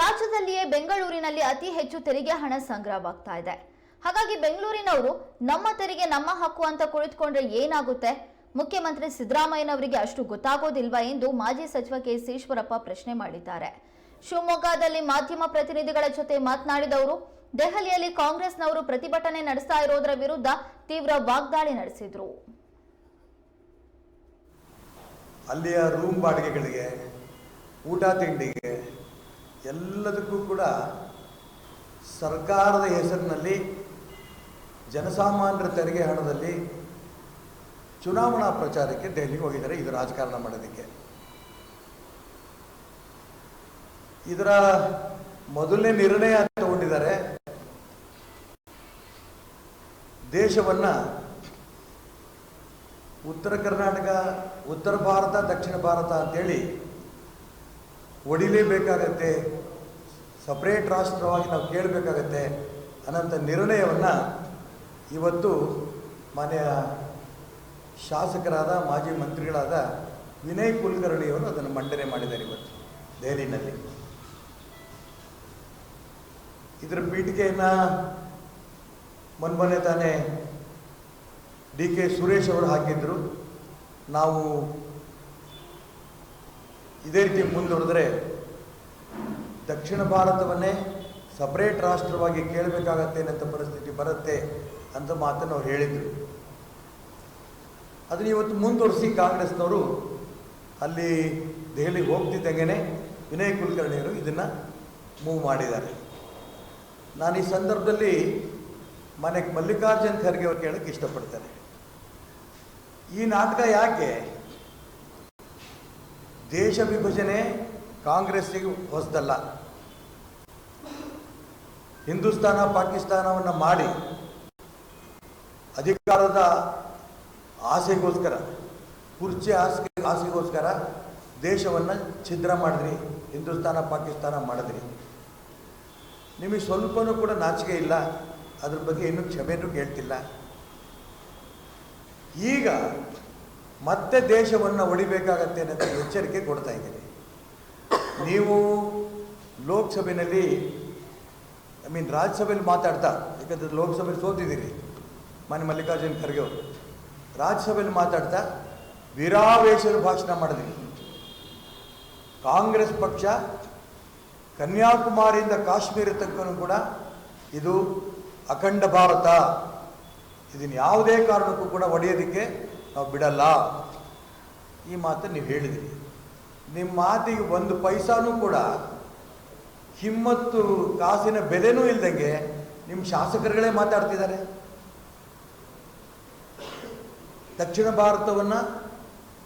ರಾಜ್ಯದಲ್ಲಿಯೇ ಬೆಂಗಳೂರಿನಲ್ಲಿ ಅತಿ ಹೆಚ್ಚು ತೆರಿಗೆ ಹಣ ಸಂಗ್ರಹವಾಗ್ತಾ ಇದೆ. ಹಾಗಾಗಿ ಬೆಂಗಳೂರಿನವರು ನಮ್ಮ ತೆರಿಗೆ ನಮ್ಮ ಹಕ್ಕು ಅಂತ ಕುಳಿತುಕೊಂಡ್ರೆ ಏನಾಗುತ್ತೆ? ಮುಖ್ಯಮಂತ್ರಿ ಸಿದ್ದರಾಮಯ್ಯನವರಿಗೆ ಅಷ್ಟು ಗೊತ್ತಾಗೋದಿಲ್ವಾ ಎಂದು ಮಾಜಿ ಸಚಿವ ಕೆ ಈಶ್ವರಪ್ಪ ಪ್ರಶ್ನೆ ಮಾಡಿದ್ದಾರೆ. ಶಿವಮೊಗ್ಗದಲ್ಲಿ ಮಾಧ್ಯಮ ಪ್ರತಿನಿಧಿಗಳ ಜೊತೆ ಮಾತನಾಡಿದವರು, ದೆಹಲಿಯಲ್ಲಿ ಕಾಂಗ್ರೆಸ್ನವರು ಪ್ರತಿಭಟನೆ ನಡೆಸ್ತಾ ಇರೋದರ ವಿರುದ್ಧ ತೀವ್ರ ವಾಗ್ದಾಳಿ ನಡೆಸಿದ್ರು. ಅಲ್ಲಿಯ ರೂಮ್ ಬಾಡಿಗೆಗಳಿಗೆ ಊಟ ತಿಂಡಿಗೆ ಎಲ್ಲದಕ್ಕೂ ಕೂಡ ಸರ್ಕಾರದ ಹೆಸರಿನಲ್ಲಿ ಜನಸಾಮಾನ್ಯರ ತೆರಿಗೆ ಹಣದಲ್ಲಿ ಚುನಾವಣಾ ಪ್ರಚಾರಕ್ಕೆ ದೆಹಲಿಗೆ ಹೋಗಿದ್ದಾರೆ, ಇದು ರಾಜಕಾರಣ ಮಾಡೋದಕ್ಕೆ. ಇದರ ಮೊದಲನೇ ನಿರ್ಣಯ ತಗೊಂಡಿದ್ದಾರೆ. ದೇಶವನ್ನು ಉತ್ತರ ಕರ್ನಾಟಕ, ಉತ್ತರ ಭಾರತ, ದಕ್ಷಿಣ ಭಾರತ ಅಂತೇಳಿ ಹೊಡಿಲೇಬೇಕಾಗತ್ತೆ ಸಪ್ರೇಟ್ ರಾಷ್ಟ್ರವಾಗಿ ನಾವು ಕೇಳಬೇಕಾಗತ್ತೆ ಅನ್ನೋಂಥ ನಿರ್ಣಯವನ್ನು ಇವತ್ತು ಮಾನ್ಯ ಶಾಸಕರಾದ, ಮಾಜಿ ಮಂತ್ರಿಗಳಾದ ವಿನಯ್ ಕುಲಕರ್ಣಿಯವರು ಅದನ್ನು ಮಂಡನೆ ಮಾಡಿದ್ದಾರೆ ಇವತ್ತು ದೆಹಲಿನಲ್ಲಿ. ಇದರ ಪೀಠಿಕೆಯನ್ನು ಮೊನ್ಮೊನ್ನೆ ತಾನೇ ಡಿ ಕೆ ಸುರೇಶ್ ಅವರು ಹಾಕಿದ್ರು. ನಾವು ಇದೇ ರೀತಿ ಮುಂದುವರೆದ್ರೆ ದಕ್ಷಿಣ ಭಾರತವನ್ನೇ ಸಪರೇಟ್ ರಾಷ್ಟ್ರವಾಗಿ ಕೇಳಬೇಕಾಗತ್ತೆ ಅನ್ನೋಂಥ ಪರಿಸ್ಥಿತಿ ಬರುತ್ತೆ ಅಂತ ಮಾತನ್ನು ಅವ್ರು ಹೇಳಿದರು. ಅದನ್ನು ಇವತ್ತು ಮುಂದುವರಿಸಿ ಕಾಂಗ್ರೆಸ್ನವರು ಅಲ್ಲಿ ದೆಹಲಿಗೆ ಹೋಗ್ತಿದ್ದಂಗೆ ವಿನಯ್ ಕುಲಕರ್ಣಿಯವರು ಇದನ್ನು ಮೂವ್ ಮಾಡಿದ್ದಾರೆ. ನಾನು ಈ ಸಂದರ್ಭದಲ್ಲಿ ಮನೆಗೆ ಮಲ್ಲಿಕಾರ್ಜುನ್ ಖರ್ಗೆ ಅವ್ರು ಕೇಳೋಕ್ಕೆ ಇಷ್ಟಪಡ್ತಾರೆ ಈ ನಾಟಕ ಯಾಕೆ ದೇಶ ವಿಭಜನೆ ಕಾಂಗ್ರೆಸ್ಸಿಗೆ ಹೊಸದಲ್ಲ. ಹಿಂದೂಸ್ತಾನ, ಪಾಕಿಸ್ತಾನವನ್ನು ಮಾಡಿ ಅಧಿಕಾರದ ಆಸೆಗೋಸ್ಕರ, ಕುರ್ಚಿ ಆಸೆ ಆಸೆಗೋಸ್ಕರ ದೇಶವನ್ನು ಛಿದ್ರ ಮಾಡಿದ್ರಿ, ಹಿಂದೂಸ್ತಾನ, ಪಾಕಿಸ್ತಾನ ಮಾಡಿದ್ರಿ. ನಿಮಗೆ ಸ್ವಲ್ಪನೂ ಕೂಡ ನಾಚಿಕೆ ಇಲ್ಲ, ಅದ್ರ ಬಗ್ಗೆ ಇನ್ನೂ ಕ್ಷಮೆನೂ ಕೇಳ್ತಿಲ್ಲ. ಈಗ ಮತ್ತೆ ದೇಶವನ್ನು ಒಡಿಬೇಕಾಗತ್ತೆ ಅನ್ನೋದು ಎಚ್ಚರಿಕೆ ಕೊಡ್ತಾ ಇದ್ದೀನಿ. ನೀವು ಲೋಕಸಭೆಯಲ್ಲಿ ಐ ಮೀನ್ ರಾಜ್ಯಸಭೆಯಲ್ಲಿ ಮಾತಾಡ್ತಾ, ಯಾಕಂದ್ರೆ ಲೋಕಸಭೆಯಲ್ಲಿ ಸೋತಿದ್ದೀರಿ, ಮಾನ್ಯ ಮಲ್ಲಿಕಾರ್ಜುನ್ ಖರ್ಗೆ ಅವರು. ರಾಜ್ಯಸಭೆಯಲ್ಲಿ ಮಾತಾಡ್ತಾ ವೀರಾವೇಶದ ಭಾಷಣ ಮಾಡಿದ್ರಿ. ಕಾಂಗ್ರೆಸ್ ಪಕ್ಷ ಕನ್ಯಾಕುಮಾರಿಯಿಂದ ಕಾಶ್ಮೀರ ತನಕನೂ ಕೂಡ ಇದು ಅಖಂಡ ಭಾರತ. ಇದನ್ನು ಯಾವುದೇ ಕಾರಣಕ್ಕೂ ಕೂಡ ಒಡೆಯೋದಕ್ಕೆ ನಾವು ಬಿಡಲ್ಲ. ಈ ಮಾತು ನೀವು ಹೇಳಿದಿರಿ. ನಿಮ್ಮ ಮಾತಿಗೆ ಒಂದು ಪೈಸಾನೂ ಕೂಡ ಹಿಮ್ಮತ್ತು ಕಾಸಿನ ಬೆಲೆನೂ ಇಲ್ದಂಗೆ ನಿಮ್ಮ ಶಾಸಕರುಗಳೇ ಮಾತಾಡ್ತಿದ್ದಾರೆ. ದಕ್ಷಿಣ ಭಾರತವನ್ನು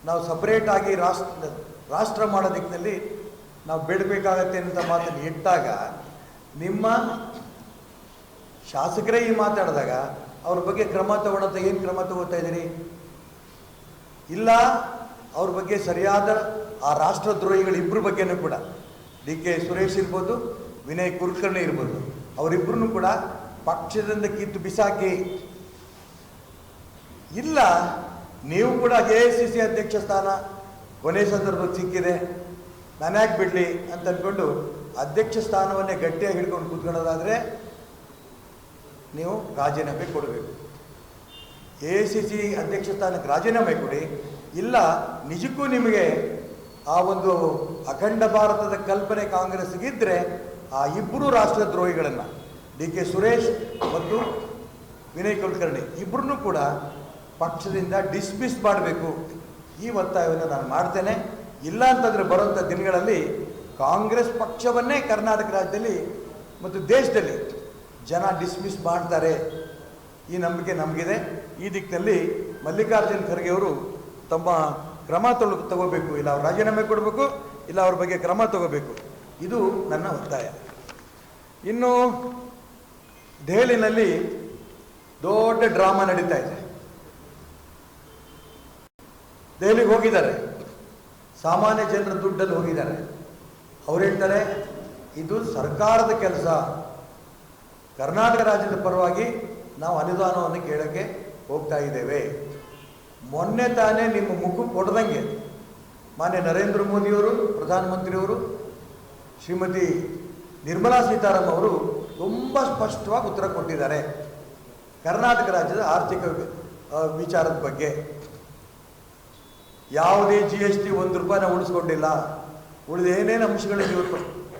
ನಾವು ಸಪ್ರೇಟಾಗಿ ರಾಷ್ಟ್ರ ರಾಷ್ಟ್ರ ಮಾಡೋ ದಿಕ್ಕಿನಲ್ಲಿ ನಾವು ಬಿಡಬೇಕಾಗತ್ತೆ ಅಂತ ಮಾತನ್ನು ಇಟ್ಟಾಗ ನಿಮ್ಮ ಶಾಸಕರೇ ಈ ಮಾತಾಡಿದಾಗ ಅವ್ರ ಬಗ್ಗೆ ಕ್ರಮ ತಗೊಳ್ಳೋಂಥ ಏನು ಕ್ರಮ ತಗೋತಾ ಇದ್ದೀರಿ? ಇಲ್ಲ, ಅವ್ರ ಬಗ್ಗೆ ಸರಿಯಾದ ಆ ರಾಷ್ಟ್ರದ್ರೋಹಿಗಳು ಇಬ್ಬರ ಬಗ್ಗೆನೂ ಕೂಡ. ಡಿ ಕೆ ಸುರೇಶ್ ಇರ್ಬೋದು, ವಿನಯ್ ಕುಲಕರ್ಣಿ ಇರ್ಬೋದು ಅವರಿಬ್ಬರೂ ಕೂಡ ಪಕ್ಷದಿಂದ ಕಿತ್ತು ಬಿಸಾಕಿ. ಇಲ್ಲ, ನೀವು ಕೂಡ ಎ ಐ ಸಿ ಸಿ ಅಧ್ಯಕ್ಷ ಸ್ಥಾನ, ಕೊನೆ ಸಂದರ್ಭಕ್ಕೆ ಸಿಕ್ಕಿದೆ. ನಾನ್ಯಾಕೆ ಬಿಡಲಿ ಅಂತ ಅಂದ್ಕೊಂಡು ಅಧ್ಯಕ್ಷ ಸ್ಥಾನವನ್ನೇ ಗಟ್ಟಿಯಾಗಿ ಹಿಡ್ಕೊಂಡು ಕೂತ್ಕೊಳ್ಳೋದಾದರೆ ನೀವು ರಾಜೀನಾಮೆ ಕೊಡಬೇಕು. ಎ ಸಿ ಸಿ ಅಧ್ಯಕ್ಷ ಸ್ಥಾನಕ್ಕೆ ರಾಜೀನಾಮೆ ಕೊಡಿ. ಇಲ್ಲ, ನಿಜಕ್ಕೂ ನಿಮಗೆ ಆ ಒಂದು ಅಖಂಡ ಭಾರತದ ಕಲ್ಪನೆ ಕಾಂಗ್ರೆಸ್ಗಿದ್ದರೆ ಆ ಇಬ್ಬರು ರಾಷ್ಟ್ರದ್ರೋಹಿಗಳನ್ನು ಡಿ ಕೆ ಸುರೇಶ್ ಮತ್ತು ವಿನಯ್ ಕುಲಕರ್ಣಿ ಇಬ್ಬರನ್ನೂ ಕೂಡ ಪಕ್ಷದಿಂದ ಡಿಸ್ಮಿಸ್ ಮಾಡಬೇಕು. ಈ ಒತ್ತಾಯವನ್ನು ನಾನು ಮಾಡ್ತೇನೆ. ಇಲ್ಲ ಅಂತಂದರೆ ಬರುವಂಥ ದಿನಗಳಲ್ಲಿ ಕಾಂಗ್ರೆಸ್ ಪಕ್ಷವನ್ನೇ ಕರ್ನಾಟಕ ರಾಜ್ಯದಲ್ಲಿ ಮತ್ತು ದೇಶದಲ್ಲಿ ಜನ ಡಿಸ್ಮಿಸ್ ಮಾಡ್ತಾರೆ. ಈ ನಂಬಿಕೆ ನಮಗಿದೆ. ಈ ದಿಕ್ಕಿನಲ್ಲಿ ಮಲ್ಲಿಕಾರ್ಜುನ್ ಖರ್ಗೆ ಅವರು ತಮ್ಮ ಕ್ರಮ ತೊಗೊಳ್ ತಗೋಬೇಕು. ಇಲ್ಲ ಅವ್ರು ರಾಜೀನಾಮೆ ಕೊಡಬೇಕು, ಇಲ್ಲ ಅವ್ರ ಬಗ್ಗೆ ಕ್ರಮ ತಗೋಬೇಕು. ಇದು ನನ್ನ ಒತ್ತಾಯ. ಇನ್ನು ದೆಹಲಿನಲ್ಲಿ ದೊಡ್ಡ ಡ್ರಾಮಾ ನಡೀತಾ ಇದೆ. ದೆಹಲಿಗೆ ಹೋಗಿದ್ದಾರೆ. ಸಾಮಾನ್ಯ ಜನರ ದುಡ್ಡಲ್ಲಿ ಹೋಗಿದ್ದಾರೆ. ಅವ್ರು ಹೇಳ್ತಾರೆ, ಇದು ಸರ್ಕಾರದ ಕೆಲಸ. ಕರ್ನಾಟಕ ರಾಜ್ಯದ ಪರವಾಗಿ ನಾವು ಅನುದಾನವನ್ನು ಕೇಳೋಕ್ಕೆ ಹೋಗ್ತಾ ಇದ್ದೇವೆ. ಮೊನ್ನೆ ತಾನೇ ನಿಮ್ಮ ಮುಖ ಕೊಡ್ದಂಗೆ ಮಾನ್ಯ ನರೇಂದ್ರ ಮೋದಿಯವರು ಪ್ರಧಾನಮಂತ್ರಿಯವರು ಶ್ರೀಮತಿ ನಿರ್ಮಲಾ ಸೀತಾರಾಮನ್ ಅವರು ತುಂಬ ಸ್ಪಷ್ಟವಾಗಿ ಉತ್ತರ ಕೊಟ್ಟಿದ್ದಾರೆ. ಕರ್ನಾಟಕ ರಾಜ್ಯದ ಆರ್ಥಿಕ ವಿಚಾರದ ಬಗ್ಗೆ. ಯಾವುದೇ ಜಿ ಎಸ್ ಟಿ ಒಂದು ರೂಪಾಯಿನ ಉಳಿಸ್ಕೊಂಡಿಲ್ಲ. ಉಳಿದ ಏನೇನು ಅಂಶಗಳನ್ನು ಇವರು ಪ್ರ-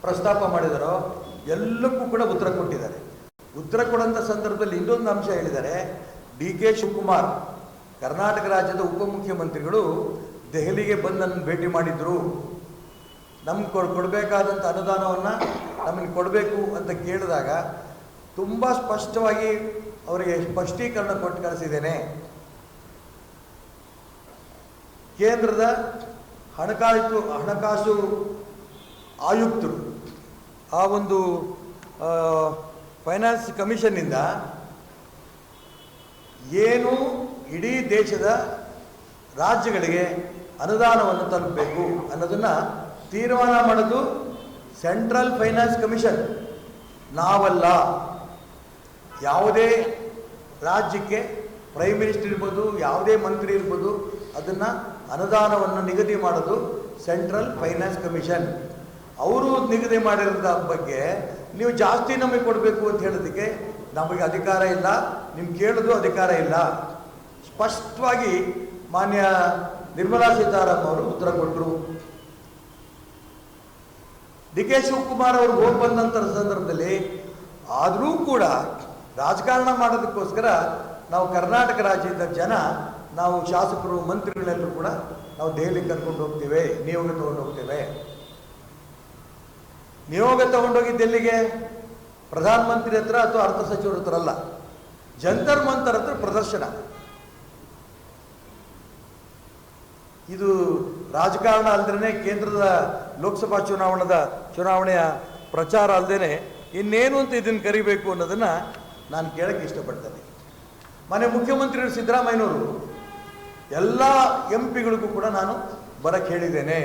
ಪ್ರಸ್ತಾಪ ಮಾಡಿದಾರೋ ಎಲ್ಲಕ್ಕೂ ಕೂಡ ಉತ್ತರ ಕೊಟ್ಟಿದ್ದಾರೆ. ಉತ್ತರ ಕೊಡೋಂಥ ಸಂದರ್ಭದಲ್ಲಿ ಇನ್ನೊಂದು ಅಂಶ ಹೇಳಿದ್ದಾರೆ ಡಿ ಕೆ ಶಿವಕುಮಾರ್, ಕರ್ನಾಟಕ ರಾಜ್ಯದ ಉಪಮುಖ್ಯಮಂತ್ರಿಗಳು ದೆಹಲಿಗೆ ಬಂದು ನನ್ನ ಭೇಟಿ ಮಾಡಿದ್ರು. ನಮ್ಗೆ ಕೊಡ್ ಕೊಡಬೇಕಾದಂಥ ಅನುದಾನವನ್ನು ನಮಗೆ ಕೊಡಬೇಕು ಅಂತ ಕೇಳಿದಾಗ ತುಂಬ ಸ್ಪಷ್ಟವಾಗಿ ಅವರಿಗೆ ಸ್ಪಷ್ಟೀಕರಣ ಕೊಟ್ಟು ಕಳಿಸಿದ್ದೇನೆ. ಕೇಂದ್ರದ ಹಣಕಾಸು ಹಣಕಾಸು ಆಯುಕ್ತರು, ಆ ಒಂದು ಫೈನಾನ್ಸ್ ಕಮಿಷನ್ನಿಂದ ಏನು ಇಡೀ ದೇಶದ ರಾಜ್ಯಗಳಿಗೆ ಅನುದಾನವನ್ನು ತಲುಪಬೇಕು ಅನ್ನೋದನ್ನು ತೀರ್ಮಾನ ಮಾಡೋದು ಸೆಂಟ್ರಲ್ ಫೈನಾನ್ಸ್ ಕಮಿಷನ್, ನಾವಲ್ಲ. ಯಾವುದೇ ರಾಜ್ಯಕ್ಕೆ ಪ್ರೈಮ್ ಮಿನಿಸ್ಟರ್ ಇರ್ಬೋದು, ಯಾವುದೇ ಮಂತ್ರಿ ಇರ್ಬೋದು, ಅದನ್ನು ಅನುದಾನವನ್ನು ನಿಗದಿ ಮಾಡೋದು ಸೆಂಟ್ರಲ್ ಫೈನಾನ್ಸ್ ಕಮಿಷನ್. ಅವರು ನಿಗದಿ ಮಾಡಿರೋದ ಬಗ್ಗೆ ನೀವು ಜಾಸ್ತಿ ನಮಗೆ ಕೊಡಬೇಕು ಅಂತ ಹೇಳೋದಕ್ಕೆ ನಮಗೆ ಅಧಿಕಾರ ಇಲ್ಲ ನಿಮ್ಗೆ ಕೇಳೋದು ಅಧಿಕಾರ ಇಲ್ಲ. ಸ್ಪಷ್ಟವಾಗಿ ಮಾನ್ಯ ನಿರ್ಮಲಾ ಸೀತಾರಾಮನ್ ಅವರು ಉತ್ತರ ಕೊಟ್ಟರು ಡಿ ಕೆ ಶಿವಕುಮಾರ್ ಅವರು ಹೋಗಿ ಬಂದಂಥ ಸಂದರ್ಭದಲ್ಲಿ ಆದರೂ ಕೂಡ ರಾಜಕಾರಣ ಮಾಡೋದಕ್ಕೋಸ್ಕರ ನಾವು ಕರ್ನಾಟಕ ರಾಜ್ಯದ ಜನ, ನಾವು ಶಾಸಕರು, ಮಂತ್ರಿಗಳೆಲ್ಲರೂ ಕೂಡ ನಾವು ದೆಹಲಿಗೆ ಕರ್ಕೊಂಡು ಹೋಗ್ತೇವೆ ನಿಯೋಗ ತಗೊಂಡು ಹೋಗ್ತೇವೆ. ನಿಯೋಗ ತಗೊಂಡೋಗಿದ್ದು ಎಲ್ಲಿಗೆ? ಪ್ರಧಾನಮಂತ್ರಿ ಹತ್ರ ಅಥವಾ ಅರ್ಥ ಸಚಿವರ ಹತ್ರ ಅಲ್ಲ. ಜಂತರ್ ಮಂತರ್ ಹತ್ರ ಪ್ರದರ್ಶನ. ಇದು ರಾಜಕಾರಣ ಅಲ್ಲದೇ ಕೇಂದ್ರದ ಲೋಕಸಭಾ ಚುನಾವಣದ ಚುನಾವಣೆಯ ಪ್ರಚಾರ ಅಲ್ಲದೇ ಇನ್ನೇನು ಅಂತ ಇದನ್ನು ಕರಿಬೇಕು ಅನ್ನೋದನ್ನು ನಾನು ಕೇಳಕ್ಕೆ ಇಷ್ಟಪಡ್ತೇನೆ. ಮನೆ ಮುಖ್ಯಮಂತ್ರಿಗಳು ಸಿದ್ದರಾಮಯ್ಯನವರು ಎಲ್ಲ ಎಂ ಪಿಗಳಿಗೂ ಕೂಡ ನಾನು ಬರಕ್ಕೆ ಹೇಳಿದ್ದೇನೆ.